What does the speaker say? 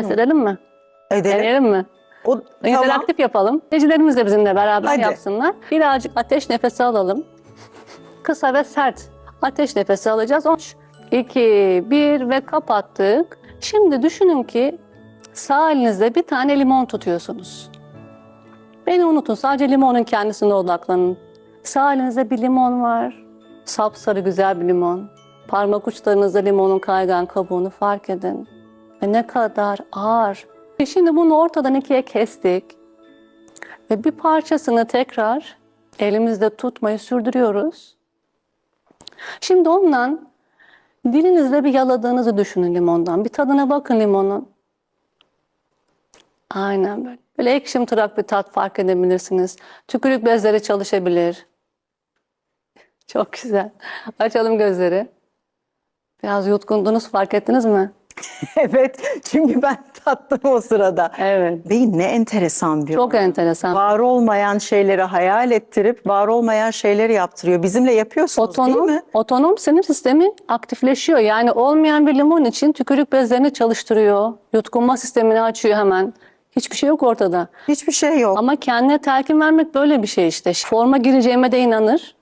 Test edelim mi? Edelim. Deneyelim mi? O, tamam. İnteraktif yapalım. Seyircilerimiz de bizimle beraber Hadi. yapsınlar. Birazcık ateş nefesi alalım. Kısa ve sert ateş nefesi alacağız. 3, 2, 1 ve kapattık. Şimdi düşünün ki sağ elinizde bir tane limon tutuyorsunuz. Beni unutun. Sadece limonun kendisine odaklanın. Sağ elinizde bir limon var. Sapsarı güzel bir limon. Parmak uçlarınızda limonun kaygan kabuğunu fark edin. Ve ne kadar ağır. E Şimdi bunu ortadan ikiye kestik. Ve bir parçasını tekrar elimizde tutmayı sürdürüyoruz. Şimdi ondan dilinizde bir yaladığınızı düşünün limondan. Bir tadına bakın limonun. Aynen böyle. Böyle ekşimtırak bir tat fark edebilirsiniz. Tükürük bezleri çalışabilir. Çok güzel. Açalım gözleri. Biraz yutkundunuz fark ettiniz mi? evet çünkü ben tattım o sırada. Evet. Beyin ne enteresan bir Çok enteresan. Var olmayan şeyleri hayal ettirip var olmayan şeyleri yaptırıyor. Bizimle yapıyorsunuz Otonom, değil mi? otonom sinir sistemi aktifleşiyor. Yani olmayan bir limon için tükürük bezlerini çalıştırıyor. Yutkunma sistemini açıyor hemen. Hiçbir şey yok ortada. Hiçbir şey yok. Ama kendine telkin vermek böyle bir şey işte. Forma gireceğime de inanır.